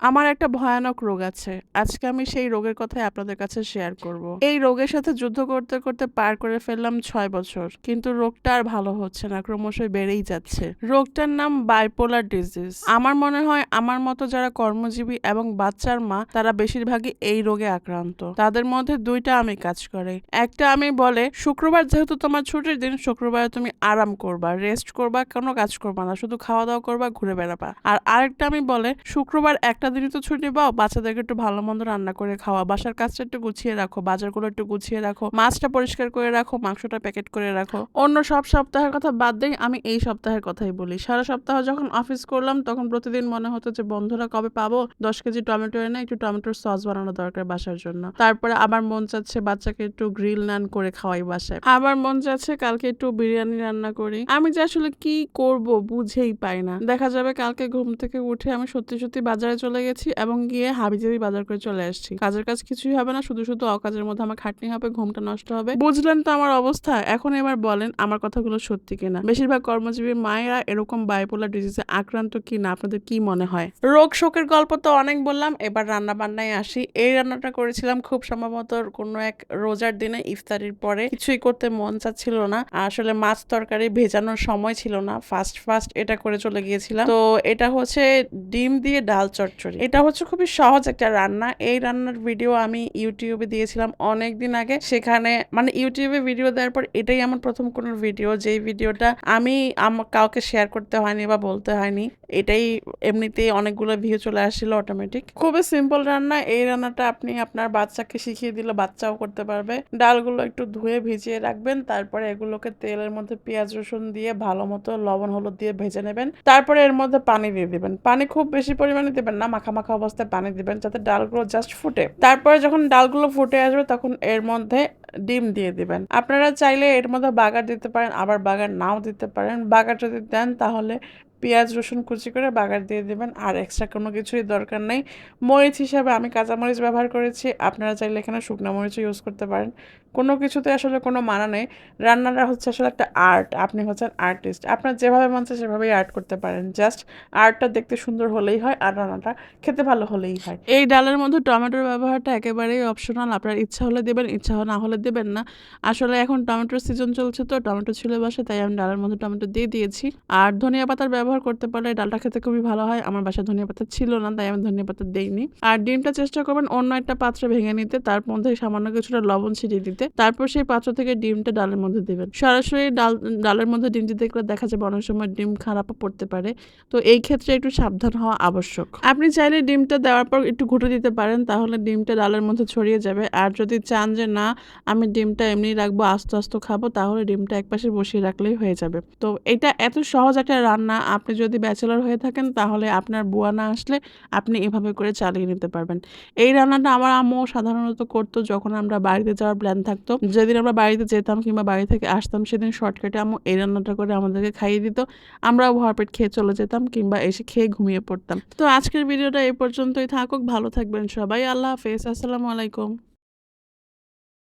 আমার একটা ভয়ানক রোগ আছে। আজকে আমি সেই রোগের কথাই আপনাদের কাছে শেয়ার করব। এই রোগের সাথে যুদ্ধ করতে করতে পার করে ফেললাম ছয় বছর। কিন্তু রোগটা আর ভালো হচ্ছে না, ক্রমশই বেড়েই যাচ্ছে। রোগটার নাম বাইপোলার ডিজিজ আমার মনে হয় আমার মতো যারা কর্মজীবী এবং বাচ্চার মা, তারা বেশিরভাগই এই রোগে আক্রান্ত। তাদের মধ্যে দুইটা আমি কাজ করে। একটা আমি বলে, শুক্রবার যেহেতু তোমার ছুটির দিন, শুক্রবারে তুমি আরাম করবা রেস্ট করবা, কোনো কাজ করবা না, শুধু খাওয়া দাওয়া করবা, ঘুরে বেড়াবা। আর আরেকটা আমি বলে, শুক্রবার একটা দিনই তো ছুটি পাও, বাচ্চাদেরকে একটু ভালো মন্দ রান্না করে খাওয়া, বাসার কাজটা একটু গুছিয়ে রাখো, বাজারগুলো একটু গুছিয়ে রাখো, মাছটা পরিষ্কার করে রাখো, মাংসটা প্যাকেট করে রাখো। অন্য সব সপ্তাহের কথা বাদ দেই, আমি এই সপ্তাহের কথাই বলি। সারা সপ্তাহ যখন অফিস করলাম, তখন প্রতিদিন মনে হতো যে, বন্ধুরা, কবে পাবো? দশ কেজি টমেটো এনে একটু টমেটোর সস বানানো দরকার বাসার জন্য। তারপরে আবার মন চাচ্ছে বাচ্চাকে একটু গ্রিল নান করে খাওয়াই বাসায়। আবার মন চাচ্ছে কালকে একটু বিরিয়ানি রান্না করি। আমি যে আসলে কি করব বুঝেই পাই না। দেখা যাবে কালকে ঘুম থেকে উঠে আমি সত্যি সত্যি বাজারে চলে গেছি এবং গিয়ে হাবিজাবি বাজার করে চলে আসছি। কাজের কাজ কিছুই হবে না, শুধু শুধু অকাজের মধ্যে আমার খাটনি হবে, ঘুমটা নষ্ট হবে। বুঝলেন তো আমার অবস্থা? এখন এবার বলেন আমার কথাগুলো সত্যি কিনা। বেশিরভাগ কর্মজীবী মায়েরা এরকম বাইপোলার ডিজিজে আক্রান্ত কি না আপনাদের কি মনে হয়? রোগ শোকের গল্প তো অনেক বললাম, এবার রান্না বান্নায় আসি। এই রান্নাটা করেছিলাম খুব সম্ভবত কোনো এক রোজার দিনে, ইফতারির পরে। কিছুই করতে মন চাচ্ছিল না, আসলে মাছ তরকারি ভেজানোর সময় ছিল না ফাস্ট ফাস্ট এটা করে চলে গিয়েছিলাম। তো এটা হচ্ছে ডিম দিয়ে ডাল চচ্চড়ি। এটা হচ্ছে খুবই সহজ একটা রান্না। এই রান্নার ভিডিও আমি ইউটিউবে দিয়েছিলাম অনেক দিন আগে। সেখানে মানে ইউটিউবে ভিডিও দেওয়ার পর এটাই আমার প্রথম কোনো ভিডিও যেই ভিডিওটা আমি কাউকে শেয়ার করতে হয়নি বা বলতে হয়নি। এটাই এমনিতেই অনেকগুলো ভিউ চলে আসছিল অটোমেটিক খুবই সিম্পল রান্না, এই রান্নাটা আপনি আপনার বাচ্চাকে শিখিয়ে দিলে বাচ্চাও করতে পারবে। ডালগুলো একটু ধুয়ে ভিজিয়ে রাখবেন, তারপরে এগুলোকে তেলের মধ্যে পেঁয়াজ, রসুন দিয়ে ভালো মতো লবণ, হলুদ দিয়ে ভেজে নেবেন। তারপরে এর মধ্যে পানি দিয়ে দিবেন। পানি খুব বেশি পরিমাণে দিবেন না, মাখা মাখা অবস্থায় পানি দিবেন যাতে ডালগুলো জাস্ট ফুটে। তারপরে যখন ডালগুলো ফুটে আসবে, তখন এর মধ্যে ডিম দিয়ে দিবেন। আপনারা চাইলে এর মধ্যে বাগার দিতে পারেন, আবার বাগার নাও দিতে পারেন। বাগার যদি দেন, তাহলে পেঁয়াজ, রসুন কুচি করে বাগার দিয়ে দেবেন। আর এক্সট্রা কোনো কিছুই দরকার নেই। মরিচ হিসাবে আমি কাঁচামরিচ ব্যবহার করেছি। আপনারা চাইলে এখানে শুকনো মরিচও ইউজ করতে পারেন। কোনো কিছুতে আসলে কোনো মানা নেই। রান্নাটা হচ্ছে আসলে একটা আর্ট আপনি হচ্ছেন আর্টিস্ট আপনার যেভাবে মন চায় সেভাবেই আর্ট করতে পারেন। জাস্ট আর্টটা দেখতে সুন্দর হলেই হয় আর রান্নাটা খেতে ভালো হলেই হয়। এই ডালের মধ্যে টমেটোর ব্যবহারটা একেবারেই অপশনাল আপনার ইচ্ছা হলে দেবেন, ইচ্ছা না হলে দেবেন না। আসলে এখন টমেটোর সিজন চলছে তো, টমেটো ছিল বাসে তাই আমি ডালের মধ্যে টমেটো দিয়ে দিয়েছি। আর ধনিয়া পাতার ব্যবহার করতে পারলে ডালটা খেতে খুবই ভালো হয়। আমার বাসায় ধনিয়া পাতা ছিল না, তাই আমি ধনিয়া পাতা দেইনি। আর ডিমটা চেষ্টা করবেন অন্য একটা পাত্রে ভেঙে নিতে, তার মধ্যে সামান্য কিছুটা লবণ ছিটিয়ে দিতে। তারপর সেই পাত্র থেকে ডিমটা ডালের মধ্যে দেবেন। সরাসরি ডাল, ডালের মধ্যে ডিম দিতে গেলে দেখা যাবে অনেক সময় ডিম খারাপও পড়তে পারে। তো এই ক্ষেত্রে একটু সাবধান হওয়া আবশ্যক। আপনি চাইলে ডিমটা দেওয়ার পর একটু ঘুটে দিতে পারেন, তাহলে ডিমটা ডালের মধ্যে ছড়িয়ে যাবে। আর যদি চান যে না, আমি ডিমটা এমনি রাখব, আস্তে আস্তে খাব, তাহলে ডিমটা একপাশে বসিয়ে রাখলেই হয়ে যাবে। তো এটা এত সহজ একটা রান্না আপনি যদি ব্যাচেলর হয়ে থাকেন, তাহলে আপনার বুয়া না আসলে আপনি এভাবে করে চালিয়ে নিতে পারবেন। এই রান্নাটা আমার আম্মু সাধারণত করতো যখন আমরা বাড়িতে যাওয়ার প্ল্যান থাকতো। যেদিন আমরা বাড়িতে যেতাম কিংবা বাড়ি থেকে আসতাম, সেদিন শর্টকাটে আম্মু এই রান্নাটা করে আমাদেরকে খাইয়ে দিত। আমরাও ভরপেট খেয়ে চলে যেতাম কিংবা এসে খেয়ে ঘুমিয়ে পড়তাম। তো আজকের ভিডিওটা এই পর্যন্তই থাকুক। ভালো থাকবেন সবাই। আল্লাহ হাফেজ। আসসালামু আলাইকুম।